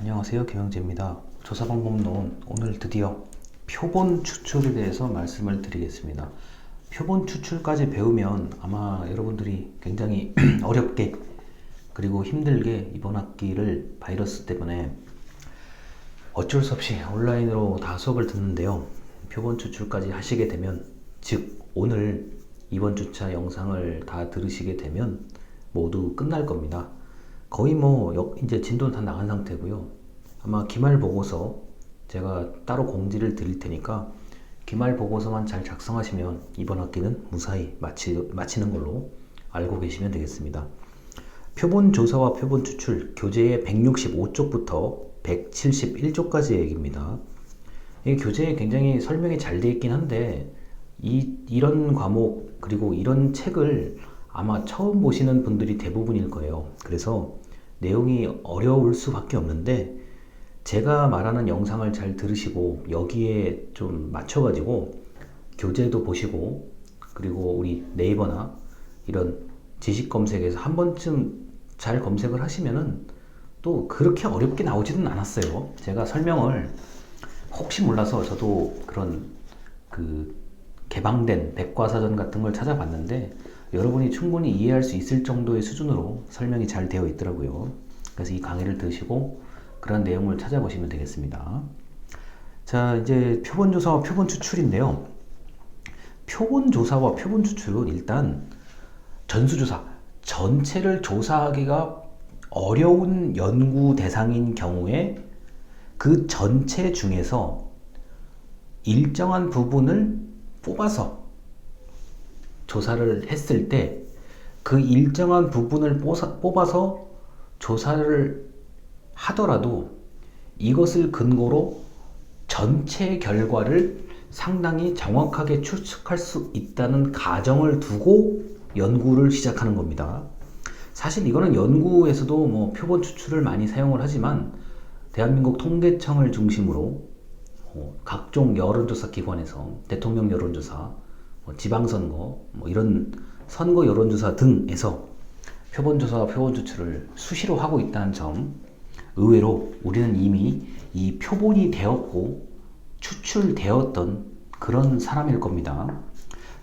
안녕하세요 김영재입니다. 조사방법론 오늘 드디어 표본 추출에 대해서 말씀을 드리겠습니다. 표본 추출까지 배우면 아마 여러분들이 굉장히 어렵게 그리고 힘들게 이번 학기를 바이러스 때문에 어쩔 수 없이 온라인으로 다 수업을 듣는데요. 표본 추출까지 하시게 되면 즉 오늘 이번 주차 영상을 다 들으시게 되면 모두 끝날 겁니다 거의 뭐 역- 이제 진도는 다 나간 상태고요. 아마 기말 보고서 제가 따로 공지를 드릴 테니까 기말 보고서만 잘 작성하시면 이번 학기는 무사히 마치, 마치는 걸로 알고 계시면 되겠습니다. 표본 조사와 표본 추출 교재의 165쪽부터 171쪽까지의 얘기입니다. 이 교재에 굉장히 설명이 잘 되어 있긴 한데 이 이런 과목 그리고 이런 책을 아마 처음 보시는 분들이 대부분일 거예요. 그래서 내용이 어려울 수밖에 없는데 제가 말하는 영상을 잘 들으시고 여기에 좀 맞춰가지고 교재도 보시고 그리고 우리 네이버나 이런 지식 검색에서 한 번쯤 잘 검색을 하시면은 또 그렇게 어렵게 나오지는 않았어요. 제가 설명을 혹시 몰라서 저도 그런 그 개방된 백과사전 같은 걸 찾아봤는데 여러분이 충분히 이해할 수 있을 정도의 수준으로 설명이 잘 되어 있더라고요. 그래서 이 강의를 들으시고 그런 내용을 찾아보시면 되겠습니다. 자, 이제 표본 조사와 표본 추출인데요. 표본 조사와 표본 추출은 일단 전수조사 전체를 조사하기가 어려운 연구 대상인 경우에 그 전체 중에서 일정한 부분을 뽑아서 조사를 했을 때 그 일정한 부분을 뽑아- 뽑아서 조사를 하더라도 이것을 근거로 전체 결과를 상당히 정확하게 추측할 수 있다는 가정을 두고 연구를 시작하는 겁니다. 사실 이거는 연구에서도 뭐 표본 추출을 많이 사용을 하지만 대한민국 통계청을 중심으로 어, 각종 여론조사 기관에서 대통령 여론조사, 뭐 지방선거, 뭐 이런 선거 여론조사 등에서 표본조사와 표본 추출을 수시로 하고 있다는 점 의외로 우리는 이미 이 표본이 되었고 추출되었던 그런 사람일 겁니다.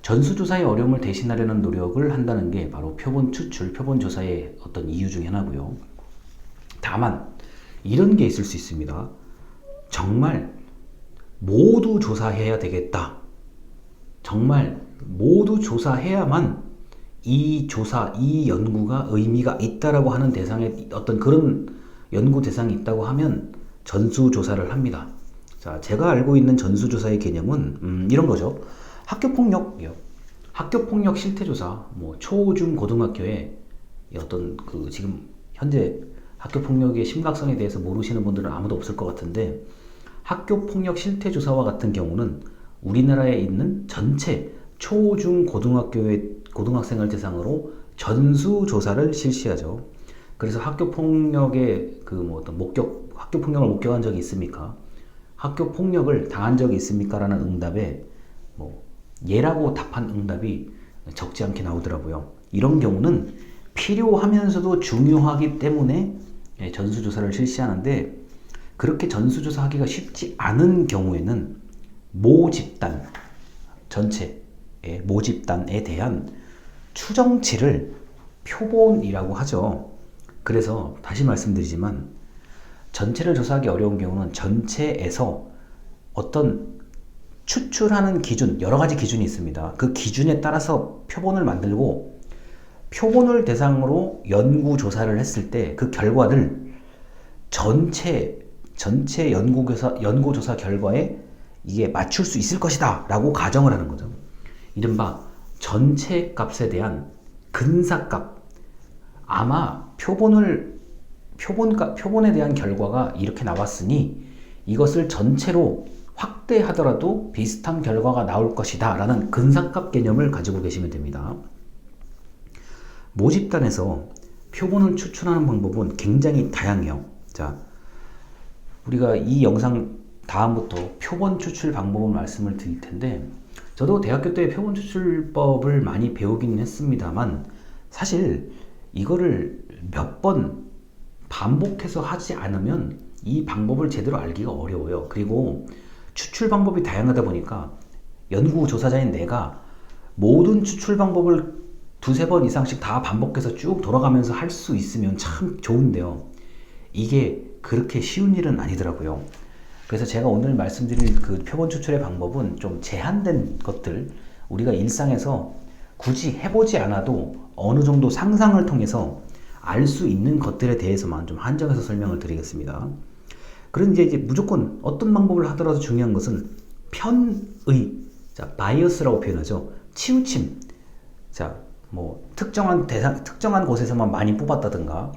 전수조사의 어려움을 대신하려는 노력을 한다는 게 바로 표본 추출, 표본 조사의 어떤 이유 중에 하나고요. 다만 이런 게 있을 수 있습니다. 정말 모두 조사해야 되겠다. 정말 모두 조사해야만 이 조사, 이 연구가 의미가 있다라고 하는 대상에 어떤 그런 연구 대상이 있다고 하면 전수조사를 합니다. 자, 제가 알고 있는 전수조사의 개념은 음, 이런 거죠. 학교폭력이요. 학교폭력 실태조사, 뭐 초, 중, 고등학교에 어떤 그 지금 현재 학교폭력의 심각성에 대해서 모르시는 분들은 아무도 없을 것 같은데 학교폭력 실태조사와 같은 경우는 우리나라에 있는 전체 초, 중, 고등학교의 고등학생을 대상으로 전수 조사를 실시하죠. 그래서 학교 폭력의 그 뭐 어떤 목격, 학교 폭력을 목격한 적이 있습니까? 학교 폭력을 당한 적이 있습니까? 라는 응답에 뭐 예라고 답한 응답이 적지 않게 나오더라고요. 이런 경우는 필요하면서도 중요하기 때문에 예, 전수조사를 실시하는데 그렇게 전수조사하기가 쉽지 않은 경우에는 모 집단 전체 의 모 집단에 대한 추정치를 표본이라고 하죠. 그래서 다시 말씀드리지만 전체를 조사하기 어려운 경우는 전체에서 어떤 추출하는 기준, 여러 가지 기준이 있습니다. 그 기준에 따라서 표본을 만들고 표본을 대상으로 연구 조사를 했을 때 그 결과를 전체 전체 연구 조사 연구 조사 결과에 이게 맞출 수 있을 것이다 라고 가정을 하는 거죠. 이른바 전체 값에 대한 근사값 아마 표본을 표본가 표본에 대한 결과가 이렇게 나왔으니 이것을 전체로 확대하더라도 비슷한 결과가 나올 것이다 라는 근사값 개념을 가지고 계시면 됩니다. 모집단에서 표본을 추출하는 방법은 굉장히 다양해요. 자, 우리가 이 영상 다음부터 표본 추출 방법을 말씀을 드릴 텐데, 저도 대학교 때 표본 추출법을 많이 배우긴 했습니다만, 사실 이거를 몇 번 반복해서 하지 않으면 이 방법을 제대로 알기가 어려워요. 그리고 추출 방법이 다양하다 보니까 연구 조사자인 내가 모든 추출 방법을 두세 번 이상씩 다 반복해서 쭉 돌아가면서 할 수 있으면 참 좋은데요. 이게 그렇게 쉬운 일은 아니더라고요. 그래서 제가 오늘 말씀드릴 그 표본 추출의 방법은 좀 제한된 것들 우리가 일상에서 굳이 해보지 않아도 어느 정도 상상을 통해서 알 수 있는 것들에 대해서만 좀 한정해서 설명을 드리겠습니다. 그런데 이제 무조건 어떤 방법을 하더라도 중요한 것은 편의, 자, 바이어스라고 표현하죠. 치우침. 자, 뭐 특정한 대상, 특정한 곳에서만 많이 뽑았다든가,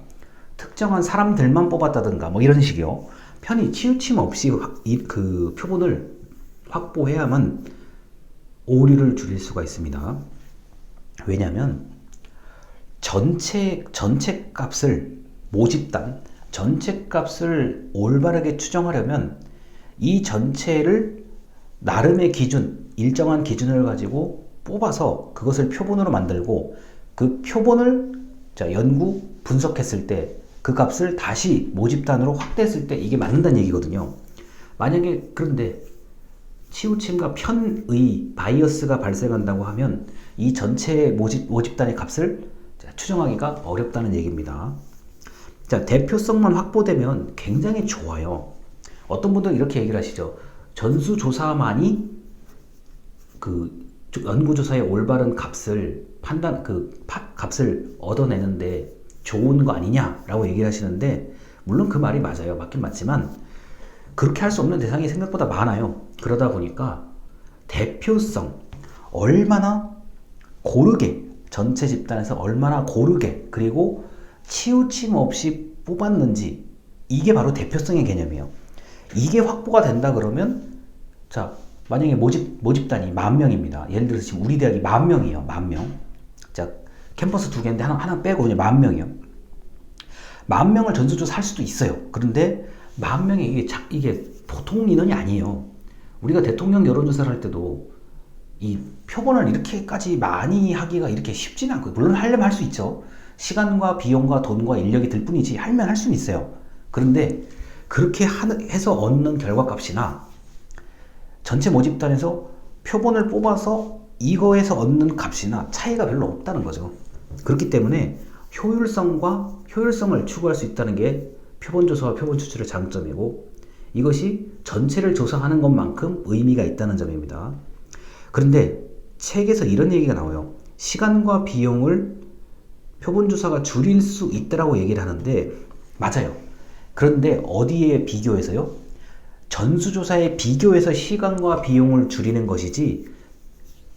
특정한 사람들만 뽑았다든가, 뭐 이런 식이요. 편의, 치우침 없이 그 표본을 확보해야만 오류를 줄일 수가 있습니다. 왜냐하면 전체 전체 값을 모집단 전체 값을 올바르게 추정하려면 이 전체를 나름의 기준 일정한 기준을 가지고 뽑아서 그것을 표본으로 만들고 그 표본을 자 연구 분석했을 때 그 값을 다시 모집단으로 확대했을 때 이게 맞는다는 얘기거든요. 만약에 그런데 치우침과 편의 바이어스가 발생한다고 하면 이 전체 모집, 모집단의 값을 자, 추정하기가 어렵다는 얘기입니다. 자, 대표성만 확보되면 굉장히 좋아요. 어떤 분들은 이렇게 얘기를 하시죠. 전수조사만이 그 조- 연구조사의 올바른 값을 판단, 그 파- 값을 얻어내는데 좋은 거 아니냐라고 얘기를 하시는데, 물론 그 말이 맞아요. 맞긴 맞지만, 그렇게 할 수 없는 대상이 생각보다 많아요. 그러다 보니까 대표성, 얼마나 고르게, 전체 집단에서 얼마나 고르게, 그리고 치우침 없이 뽑았는지, 이게 바로 대표성의 개념이에요. 이게 확보가 된다 그러면, 자, 만약에 모집, 모집단이 만 명입니다. 예를 들어서 지금 우리 대학이 만 명이에요. 만 명. 자, 캠퍼스 두 개인데 하나, 하나 빼고 그냥 만 명이요. 만 명을 전수조사 할 수도 있어요. 그런데 만 명이 이게, 자- 이게 보통 인원이 아니에요. 우리가 대통령 여론조사를 할 때도 이 표본을 이렇게까지 많이 하기가 이렇게 쉽지는 않고 물론 하려면 할 수 있죠. 시간과 비용과 돈과 인력이 들 뿐이지 하면 할 수는 있어요. 그런데 그렇게 하- 해서 얻는 결과값이나 전체 모집단에서 표본을 뽑아서 이거에서 얻는 값이나 차이가 별로 없다는 거죠. 그렇기 때문에 효율성과 효율성을 추구할 수 있다는 게 표본 조사와 표본 추출의 장점이고 이것이 전체를 조사하는 것만큼 의미가 있다는 점입니다. 그런데 책에서 이런 얘기가 나와요. 시간과 비용을 표본 조사가 줄일 수 있다라고 얘기를 하는데 맞아요. 그런데 어디에 비교해서요? 전수조사에 비교해서 시간과 비용을 줄이는 것이지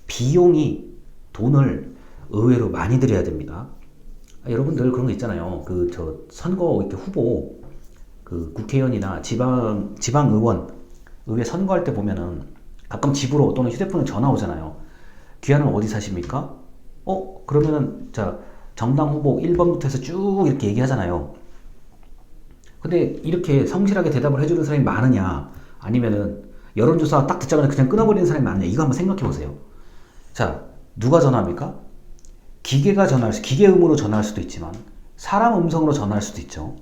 비용이 돈을 의외로 많이 들여야 됩니다. 아, 여러분들 그런 거 있잖아요. 그 저 선거 이렇게 후보 그 국회의원이나 지방 지방 의원 의회 선거할 때 보면은 가끔 집으로 또는 휴대폰에 전화 오잖아요. 귀하는 어디 사십니까? 어 그러면은 자 정당 후보 1번부터 해서 쭉 이렇게 얘기하잖아요. 근데 이렇게 성실하게 대답을 해주는 사람이 많으냐 아니면은 여론조사 딱 듣자마자 그냥 끊어버리는 사람이 많으냐 이거 한번 생각해 보세요. 자 누가 전화합니까? 기계가 전화할 수, 기계 음으로 전화할 수도 있지만 사람 음성으로 전화할 수도 있죠.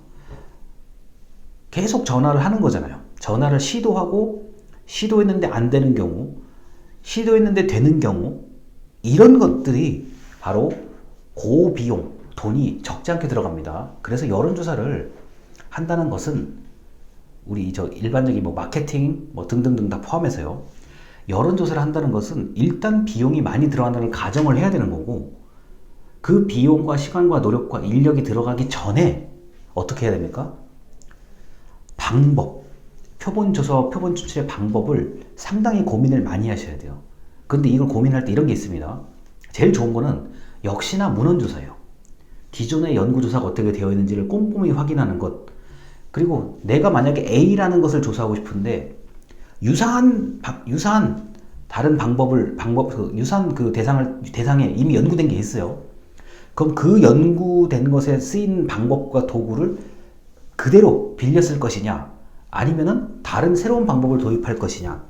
계속 전화를 하는 거잖아요. 전화를 시도하고 시도했는데 안 되는 경우, 시도했는데 되는 경우 이런 것들이 바로 고비용, 돈이 적지 않게 들어갑니다. 그래서 여론조사를 한다는 것은 우리 저 일반적인 뭐 마케팅 뭐 등등등 다 포함해서요. 여론조사를 한다는 것은 일단 비용이 많이 들어간다는 가정을 해야 되는 거고 그 비용과 시간과 노력과 인력이 들어가기 전에 어떻게 해야 됩니까? 방법, 표본 조사와 표본 추출의 방법을 상당히 고민을 많이 하셔야 돼요. 근데 이걸 고민할 때 이런 게 있습니다. 제일 좋은 거는 역시나 문헌조사예요. 기존의 연구조사가 어떻게 되어 있는지를 꼼꼼히 확인하는 것. 그리고 내가 만약에 A라는 것을 조사하고 싶은데 유사한 바- 유사한 다른 방법을 방법 그 유사한 그 대상을 대상에 이미 연구된 게 있어요. 그럼 그 연구된 것에 쓰인 방법과 도구를 그대로 쓸 것이냐 아니면은 다른 새로운 방법을 도입할 것이냐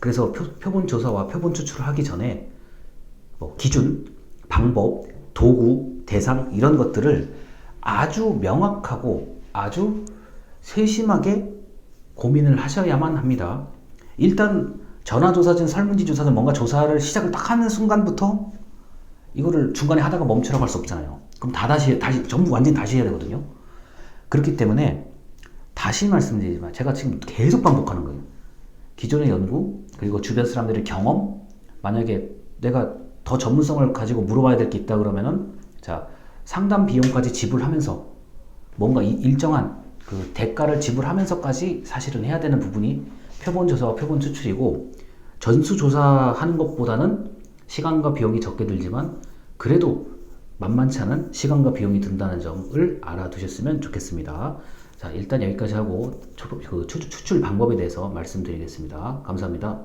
그래서 표, 본 조사와 표본 추출을 하기 전에 뭐 기준, 방법, 도구, 대상 이런 것들을 아주 명확하고 아주 세심하게 고민을 하셔야만 합니다. 일단 전화조사든 설문지 조사든 뭔가 조사를 시작을 딱 하는 순간부터 이거를 중간에 하다가 멈추라고 할 수 없잖아요. 그럼 다 다시 다시 전부 완전 히 다시 해야 되거든요. 그렇기 때문에 다시 말씀드리지만 제가 지금 계속 반복하는 거예요. 기존의 연구 그리고 주변 사람들의 경험 만약에 내가 더 전문성을 가지고 물어봐야 될 게 있다 그러면은 자 상담 비용까지 지불하면서 뭔가 이- 일정한 그 대가를 지불하면서까지 사실은 해야 되는 부분이 표본 조사와 표본 추출이고 전수 조사하는 것보다는 시간과 비용이 적게 들지만 그래도 만만치 않은 시간과 비용이 든다는 점을 알아두셨으면 좋겠습니다. 자 일단 여기까지 하고 초- 그 추- 추출 방법에 대해서 말씀드리겠습니다. 감사합니다.